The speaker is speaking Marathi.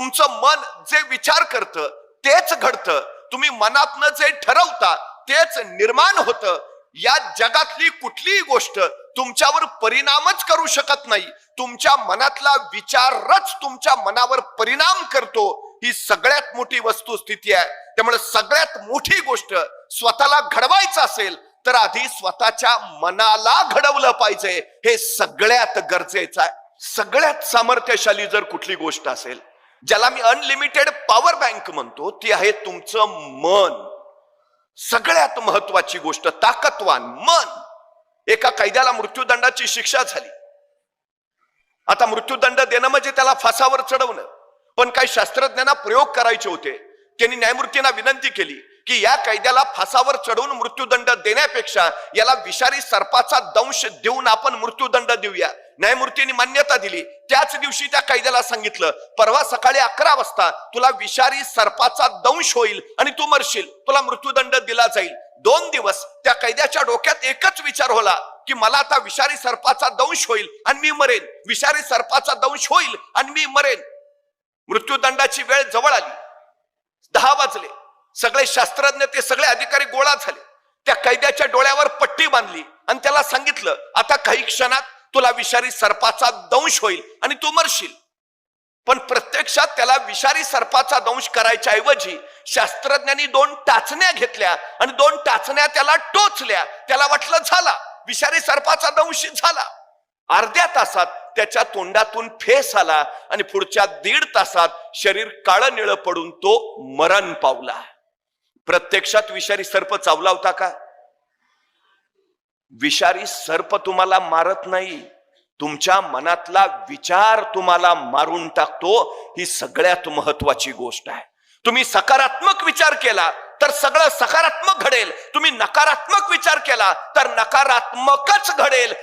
तुमचं मन जे विचार करतं तेच घडतं. तुम्ही मनातनं जे ठरवता तेच निर्माण होतं. या जगातली कुठलीही गोष्ट तुमच्यावर परिणामच करू शकत नाही. तुमच्या मनातला विचारच तुमच्या मनावर परिणाम करतो. ही सगळ्यात मोठी वस्तुस्थिती आहे. त्यामुळे सगळ्यात मोठी गोष्ट स्वतःला घडवायचं असेल तर आधी स्वतःच्या मनाला घडवलं पाहिजे. हे सगळ्यात गरजेचं आहे. सगळ्यात सामर्थ्यशाली जर कुठली गोष्ट असेल ज्याला मी अनलिमिटेड पॉवर बँक म्हणतो ती आहे तुमचं मन. सगळ्यात महत्वाची गोष्ट ताकदवान मन. एका कैद्याला मृत्यूदंडाची शिक्षा झाली. आता मृत्यूदंड देणं म्हणजे त्याला फासावर चढवणं. पण काही शास्त्रज्ञांना प्रयोग करायचे होते. त्यांनी न्यायमूर्तींना विनंती केली की या कैद्याला फासावर चढवून मृत्यूदंड देण्यापेक्षा याला विषारी सर्पाचा दंश देऊन आपण मृत्यूदंड देऊया. न्यायमूर्तींनी मान्यता दिली. त्याच दिवशी त्या कैद्याला सांगितलं परवा सकाळी अकरा वाजता तुला विषारी सर्पाचा दंश होईल आणि तू मरशील. तुला मृत्यूदंड दिला जाईल. दोन दिवस त्या कैद्याच्या डोक्यात एकच विचार होला की मला आता विषारी सर्पाचा दंश होईल आणि मी मरेन. विषारी सर्पाचा दंश होईल आणि मी मरेन. मृत्यूदंडाची वेळ जवळ आली. दहा वाजले. सगळे शास्त्रज्ञ ते सगळे अधिकारी गोळा झाले. त्या कैद्याच्या डोळ्यावर पट्टी बांधली आणि त्याला सांगितलं आता काही क्षणात तुला विषारी सर्पाचा दंश होईल आणि तू मरशील. पण प्रत्यक्षात त्याला विषारी सर्पाचा दंश करायच्या ऐवजी शास्त्रज्ञांनी दोन टाचण्या घेतल्या आणि दोन टाचण्या त्याला टोचल्या. त्याला वाटलं झाला. विषारी सर्पाचा दंश झाला. अर्ध्या तासात त्याच्या तोंडातून फेस आला आणि पुढच्या दीड तासात शरीर काळं निळं पडून तो मरण पावला. प्रत्यक्षात विषारी सर्प चावला होता का? विषारी सर्प तुम्हाला मारत नाही. तुमच्या मनातला विचार तुम्हाला मारून टाकतो. ही सगळ्यात महत्वाची गोष्ट आहे. तुम्ही सकारात्मक विचार केला तर सगळं सकारात्मक घडेल. तुम्ही नकारात्मक विचार केला तर नकारात्मकच घडेल.